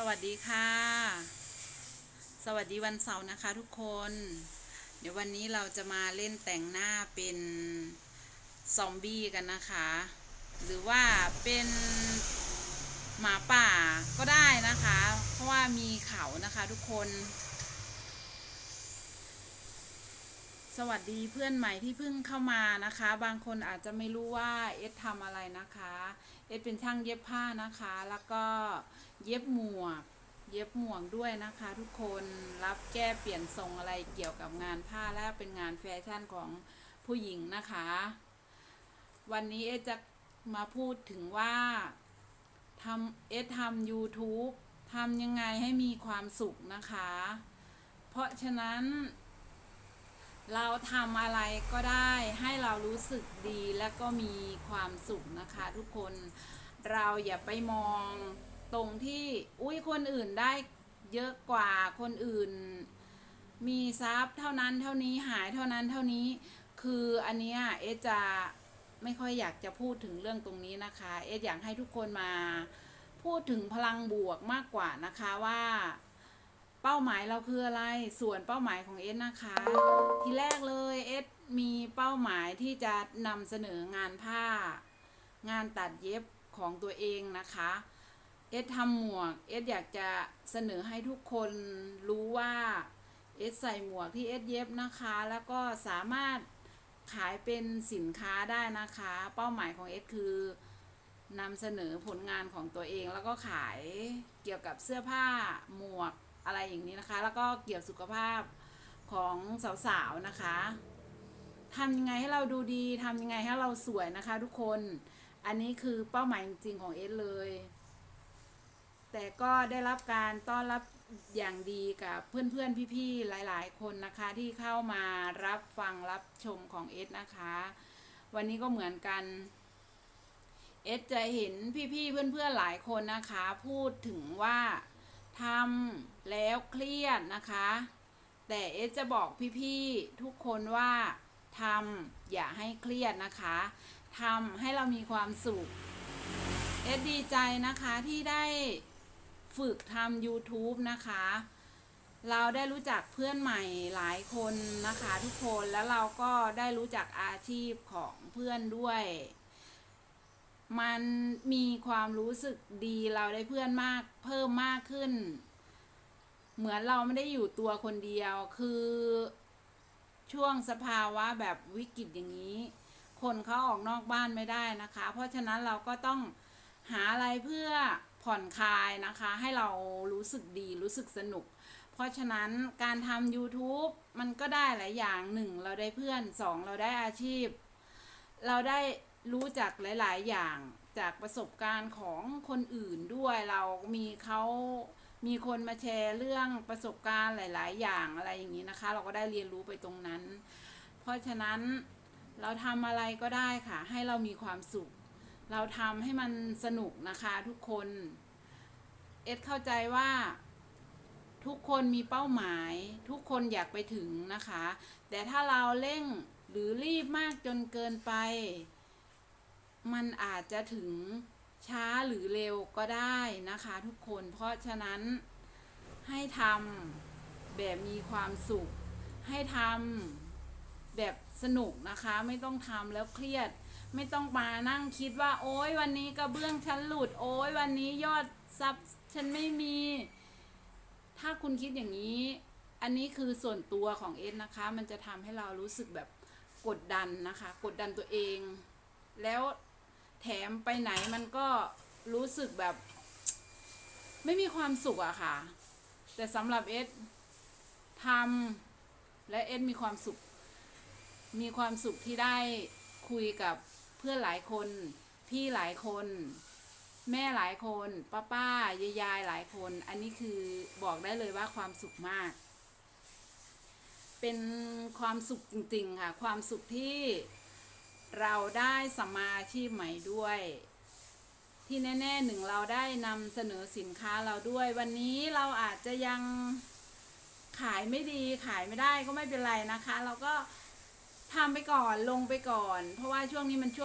สวัสดีค่ะ สวัสดีวันเสาร์นะคะทุกคน เดี๋ยววันนี้เราจะมาเล่นแต่งหน้าเป็นซอมบี้กันนะคะ หรือว่าเป็นหมาป่าก็ได้นะคะ เพราะว่ามีเขานะคะทุกคน สวัสดีเพื่อนใหม่ที่เพิ่งเข้ามานะคะ บางคนอาจจะไม่รู้ว่าเอสทำอะไรนะคะ เอสเป็นช่างเย็บผ้านะคะ แล้วก็เย็บหมวก เย็บหมวกด้วยนะคะ ทุกคนรับแก้เปลี่ยนทรงอะไรเกี่ยวกับงานผ้าและเป็นงานแฟชั่นของผู้หญิงนะคะ วันนี้เอสจะมาพูดถึงว่าทำเอสทำ YouTube ทำยังไงให้มีความสุขนะคะ เพราะฉะนั้น เราทำอะไรก็ได้ให้เรารู้สึกดีและก็มีความสุขนะคะ ทุกคนเราอย่าไปมองตรงที่อุ้ยคนอื่นได้เยอะกว่าคนอื่น มีทรัพย์เท่านั้นเท่านี้หายเท่านั้นเท่านี้คืออันเนี้ยเอจะไม่ค่อยอยากจะพูดถึงเรื่องตรงนี้นะคะ เออยากให้ทุกคนมาพูดถึงพลังบวกมากกว่านะคะว่า เป้าหมายเราคืออะไร ส่วนเป้าหมายของเอสนะคะ ทีแรกเลยเอสมีเป้าหมายที่จะนำเสนองานผ้า งานตัดเย็บของตัวเองนะคะเอสทำหมวกเอสอยากจะเสนอให้ทุกคนรู้ว่าเอสใส่หมวกที่เอสเย็บนะคะ แล้วก็สามารถขายเป็นสินค้าได้นะคะ เป้าหมายของเอสคือนำเสนอผลงานของตัวเองแล้วก็ขายเกี่ยวกับเสื้อผ้าหมวก อะไรอย่างนี้นะคะ แล้วก็เกี่ยวสุขภาพของสาวๆนะคะทำยังไงให้เราดูดีทำยังไงให้เราสวยนะคะ ทุกคน อันนี้คือเป้าหมายจริงของเอสเลย แต่ก็ได้รับการต้อนรับอย่างดีกับเพื่อนๆ พี่ๆ หลายๆ คนนะคะที่เข้ามารับฟังรับชมของเอสนะคะ วันนี้ก็เหมือนกัน เอสจะเห็นพี่ๆ เพื่อนๆ หลายคนนะคะ พูดถึงว่า ทำแล้วเครียดนะคะ แต่เอสจะบอกพี่ๆทุกคนว่าทำอย่าให้เครียดนะคะทำให้เรามีความสุข เอสดีใจนะคะที่ได้ฝึกทำ YouTube นะคะ เราได้รู้จักเพื่อนใหม่หลายคนนะคะทุกคนแล้วเราก็ได้รู้จักอาชีพของเพื่อนด้วย มันมีความรู้สึกดีเราได้เพื่อนมาก เพิ่มมากขึ้น เหมือนเราไม่ได้อยู่ตัวคนเดียว คือช่วงสภาวะแบบวิกฤตอย่างนี้ คนเขาออกนอกบ้านไม่ได้นะคะ เพราะฉะนั้นเราก็ต้องหาอะไรเพื่อผ่อนคลายนะคะ ให้เรารู้สึกดีรู้สึกสนุก เพราะฉะนั้นการทำ YouTube มันก็ได้หลายอย่างหนึ่งเราได้เพื่อนสองเราได้อาชีพ เราได้ รู้จักหลาย ๆ อย่างจากประสบการณ์ของคนอื่นด้วยเรามีเขามีคนมาแชร์เรื่องประสบการณ์หลาย ๆ อย่างอะไรอย่างนี้นะคะ เราก็ได้เรียนรู้ไปตรงนั้น เพราะฉะนั้นเราทำอะไรก็ได้ค่ะ ให้เรามีความสุข เราทำให้มันสนุกนะคะทุกคน เอสเข้าใจว่าทุกคนมีเป้าหมาย ทุกคนอยากไปถึงนะคะ แต่ถ้าเราเร่งหรือรีบมากจนเกินไป มันอาจจะถึงช้าหรือเร็วก็ได้นะคะทุกคนเพราะฉะนั้นให้ทำแบบมีความสุข ให้ทำแบบสนุกนะคะ ไม่ต้องทำแล้วเครียด ไม่ต้องมานั่งคิดว่า โอ๊ยวันนี้กระเบื้องฉันหลุด โอ๊ยวันนี้ยอดซับฉันไม่มี ถ้าคุณคิดอย่างนี้ อันนี้คือส่วนตัวของเอสนะคะ มันจะทำให้เรารู้สึกแบบกดดันนะคะ กดดันตัวเอง แล้ว แถมไปไหนมันก็รู้สึกแบบ ไม่มีความสุขอะค่ะ แต่สำหรับเอสทำและเอสมีความสุข มีความสุขที่ได้คุยกับเพื่อนหลายคน พี่หลายคน แม่หลายคน ป้าป้ายายายหลายคน อันนี้คือบอกได้เลยว่าความสุขมาก เป็นความสุขจริงๆค่ะ ความสุขที่ เราได้สัมมาอาชีพใหม่ด้วย ที่แน่ๆหนึ่งเราได้นำเสนอสินค้าเราด้วย วันนี้เราอาจจะยังขายไม่ดีขายไม่ได้ก็ไม่เป็นไรนะคะ เราก็ทำไปก่อนลงไปก่อน เพราะว่าช่วงนี้มันช่วง